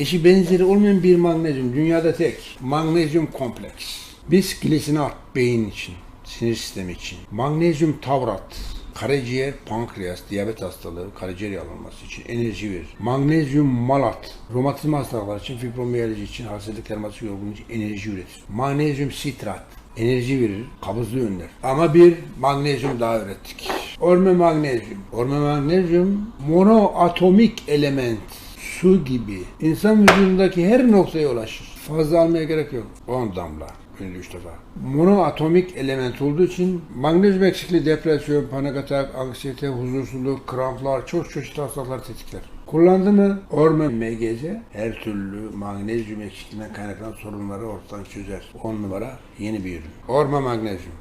Eşi benzeri olmayan bir magnezyum. Dünyada tek. Magnezyum kompleks. Biz glisinat beyin için, sinir sistemi için. Magnezyum tavrat. Karaciğer, pankreas, diyabet hastalığı, karaciğer yağlanması için enerji verir. Magnezyum malat, romatizma hastalıkları için, fibromiyalji için, halsizlik, dermatoloji yorgunluğu için enerji üretir. Magnezyum sitrat, enerji verir, kabızlığı önler. Ama bir magnezyum daha ürettik. Orme magnezyum. Orme magnezyum monoatomik element. Su gibi. İnsan vücudundaki her noktaya ulaşır. Fazla almaya gerek yok. 10 damla. Günde 3 defa. Monoatomik element olduğu için magnezyum eksikliği, depresyon, panik atak, anksiyete, huzursuzluk, kramplar, çok çeşitli hastalıklar tetikler. Kullandı mı Orme MGZ her türlü magnezyum eksikliğinden kaynaklanan sorunları ortadan çözer. 10 numara yeni bir ürün. Orme magnezyum.